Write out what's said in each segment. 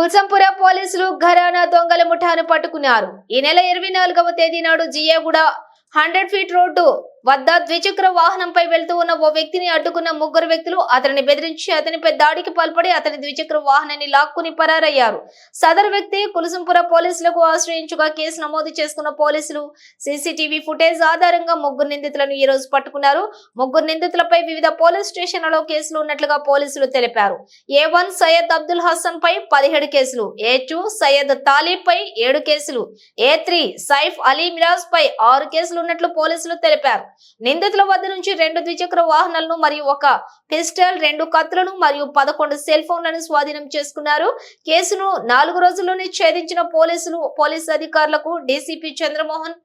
కుల్సంపుర పోలీసులు ఘరానా దొంగల ముఠాను పట్టుకున్నారు. ఈ నెల ఇరవై నాలుగవ తేదీ నాడు జియాగూడ హండ్రెడ్ ఫీట్ రోడ్డు వద్ద ద్విచక్ర వాహనంపై వెళ్తూ ఉన్న ఓ వ్యక్తిని అడ్డుకున్న ముగ్గురు వ్యక్తులు అతనిని బెదిరించి అతనిపై దాడికి పాల్పడి అతని ద్విచక్ర వాహనాన్ని లాక్కుని పరారయ్యారు. సదరు వ్యక్తి కులసంపుర పోలీసులకు ఆశ్రయించుగా కేసు నమోదు చేసుకున్న పోలీసులు సీసీటీవీ ఫుటేజ్ ఆధారంగా ముగ్గురు నిందితులను ఈ రోజు పట్టుకున్నారు. ముగ్గురు నిందితులపై వివిధ పోలీస్ స్టేషన్లలో కేసులు ఉన్నట్లుగా పోలీసులు తెలిపారు. ఏ వన్ సయ్యద్ అబ్దుల్ హసన్ పై పదిహేడు కేసులు ఏ టూ సయ్యద్ తాలిబ్ పై ఏడు కేసులు ఏ త్రీ సైఫ్ అలీ మిరాజ్ పై ఆరు కేసులు ఉన్నట్లు పోలీసులు తెలిపారు. నిందితుల వద్ద నుంచి రెండు ద్విచక్ర వాహనాలను మరియు ఒక పిస్టల్ రెండు కత్తులను మరియు పదకొండు సెల్ ఫోన్లను స్వాధీనం చేసుకున్నారు. కేసును నాలుగు రోజుల్లోనే ఛేదించిన పోలీసులు పోలీసు అధికారులకు డీసీపీ చంద్రమోహన్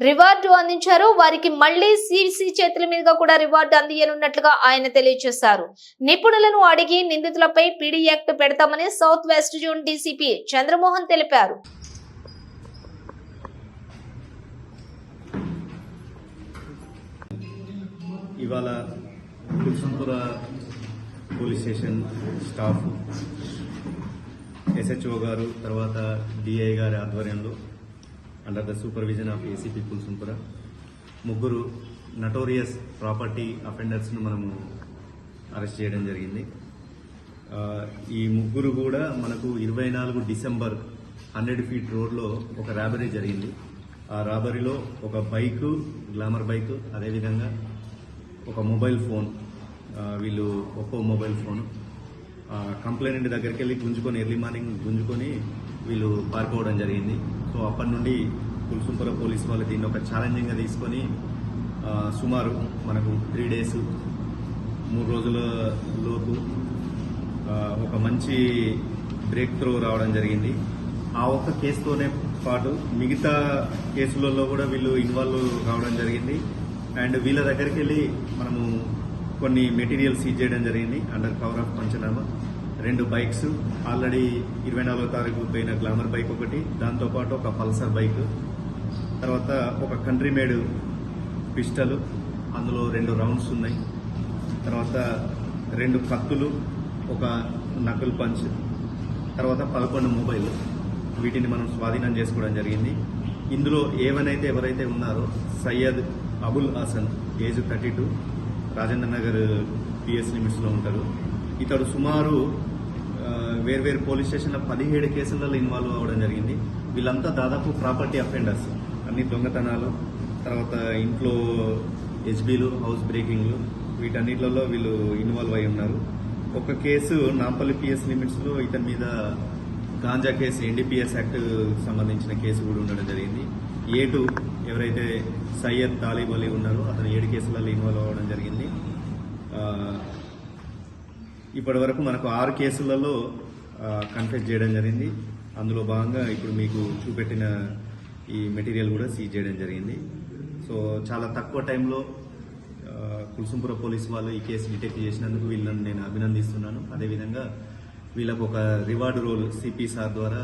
రివార్డు అందించారు. వారికి మళ్ళీ సిసి చేతుల మీదుగా కూడా రివార్డు అందియనున్నట్లుగా ఆయన తెలియజేశారు. నిపుణులను అడిగి నిందితులపై పీడీ యాక్ట్ పెడతామని south west zone DCP Chandramohan తెలిపారు. ఇవాళ Kulsumpura police station staff SHO గారు తర్వాత డిఐ గారి ఆధ్వర్యంలో under the supervision of ACP Kulsumpura ముగ్గురు నటోరియస్ ప్రాపర్టీ అఫెండర్స్ను మనము అరెస్ట్ చేయడం జరిగింది. ఈ ముగ్గురు కూడా మనకు ఇరవై నాలుగు డిసెంబర్ హండ్రెడ్ ఫీట్ రోడ్లో ఒక ర్యాబరీ జరిగింది. ఆ రాబరీలో ఒక బైకు గ్లామర్ బైక్ అదేవిధంగా ఒక మొబైల్ ఫోన్ వీళ్ళు ఒప్పో మొబైల్ ఫోన్ కంప్లైంట్ దగ్గరికి వెళ్ళి గుంజుకొని ఎర్లీ మార్నింగ్ గుంజుకొని వీళ్ళు పారిపోవడం జరిగింది. సో అప్పటి నుండి కుల్సుంపుర పోలీస్ వాళ్ళు దీన్ని ఒక ఛాలెంజింగ్గా తీసుకొని సుమారు మనకు త్రీ డేస్ మూడు రోజుల లోపు ఒక మంచి బ్రేక్ త్రూ రావడం జరిగింది. ఆ ఒక్క కేసుతోనే పాటు మిగతా కేసులలో కూడా వీళ్ళు ఇన్వాల్వ్ కావడం జరిగింది. అండ్ వీళ్ళ దగ్గరికి వెళ్ళి మనము కొన్ని మెటీరియల్ సీజ్ చేయడం జరిగింది. Under cover of panchnama. రెండు బైక్స్ ఆల్రెడీ ఇరవై నాలుగో తారీఖు పోయిన గ్లామర్ బైక్ ఒకటి దాంతోపాటు ఒక పల్సర్ బైక్ తర్వాత ఒక కంట్రీ మేడ్ పిస్టల్ అందులో రెండు రౌండ్స్ ఉన్నాయి. తర్వాత రెండు కత్తులు ఒక నకుల్ పంచ్ తర్వాత పదకొండు మొబైల్ వీటిని మనం స్వాధీనం చేసుకోవడం జరిగింది. ఇందులో ఏవనైతే ఎవరైతే ఉన్నారో Syed Abul Hasan age thirty two Rajendra Nagar PS లిమిట్స్లో ఉంటారు. ఇతడు సుమారు వేర్వేరు పోలీస్ స్టేషన్లో పదిహేడు కేసులలో ఇన్వాల్వ్ అవ్వడం జరిగింది. వీళ్ళంతా దాదాపు ప్రాపర్టీ అఫెండర్స్. అన్ని దొంగతనాలు తర్వాత ఇంట్లో హెచ్బీలు హౌస్ బ్రేకింగ్లు వీటన్నిటిలో వీళ్ళు ఇన్వాల్వ్ అయి ఉన్నారు. ఒక కేసు నాంపల్లి పిఎస్ లిమిట్స్లో ఇతని మీద గాంజా కేసు ఎన్డీపీఎస్ యాక్ట్ సంబంధించిన కేసు కూడా ఉండడం జరిగింది. ఏటు ఎవరైతే సయ్యద్ తాలిబ్ అలీ ఉన్నారో అతను ఏడు కేసులలో ఇన్వాల్వ్ అవ్వడం జరిగింది. ఇప్పటి వరకు మనకు ఆరు కేసులలో కన్ఫెస్ చేయడం జరిగింది. అందులో భాగంగా ఇప్పుడు మీకు చూపెట్టిన ఈ మెటీరియల్ కూడా సీజ్ చేయడం జరిగింది. సో చాలా తక్కువ టైంలో కుల్సుంపుర పోలీస్ వాళ్ళు ఈ కేసు డిటెక్ట్ చేసినందుకు వీళ్ళని నేను అభినందిస్తున్నాను. అదేవిధంగా వీళ్ళకు ఒక రివార్డు రోల్ సిపి సార్ ద్వారా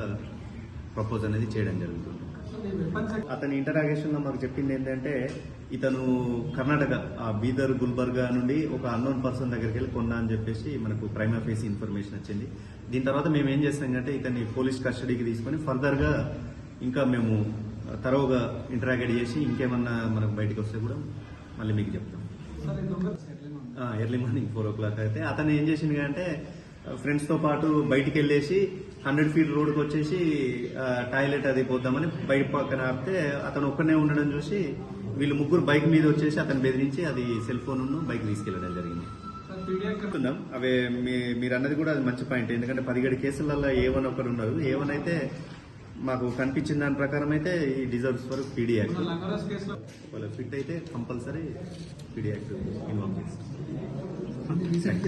ప్రపోజ్ అనేది చేయడం జరుగుతుంది. అతని ఇంటరాగేషన్లో మాకు చెప్పింది ఏంటంటే ఇతను కర్ణాటక ఆ బీదర్ గుల్బర్గా నుండి ఒక అన్నోన్ పర్సన్ దగ్గరికి వెళ్ళి కొన్నా అని చెప్పేసి మనకు ప్రైమా ఫేస్ ఇన్ఫర్మేషన్ వచ్చింది. దీని తర్వాత మేము ఏం చేస్తామంటే ఇతన్ని పోలీస్ కస్టడీకి తీసుకొని ఫర్దర్గా ఇంకా మేము తరోగా ఇంటరాగేట్ చేసి ఇంకేమన్నా మనకు బయటకు వస్తే కూడా మళ్ళీ మీకు చెప్తాం. Early morning. Four o'clock అయితే అతను ఏం చేసింది అంటే ఫ్రెండ్స్తో పాటు బయటికి వెళ్ళేసి హండ్రెడ్ ఫీట్ రోడ్కి వచ్చేసి టాయిలెట్ అది పోద్దామని బయట పక్కన ఆపితే అతను ఒక్కనే ఉండడం చూసి వీళ్ళు ముగ్గురు బైక్ మీద వచ్చేసి అతను బెదిరించి అది సెల్ ఫోన్ బైక్ తీసుకెళ్ళడం జరిగింది. అవే మీ- మీరు అన్నది కూడా అది మంచి పాయింట్. ఎందుకంటే పదిహేడు కేసులలో ఏ వన్ ఒకరు ఉన్నారు ఏ వన్ అయితే మాకు కనిపించిన దాని ప్రకారం అయితే ఈ డిజర్వ్స్ ఫర్ పీడీ యాక్ట్. ఒకవేళ ఫిట్ అయితే కంపల్సరీ పీడీ యాక్ట్ ఇన్వాల్వ్ చేస్తాం.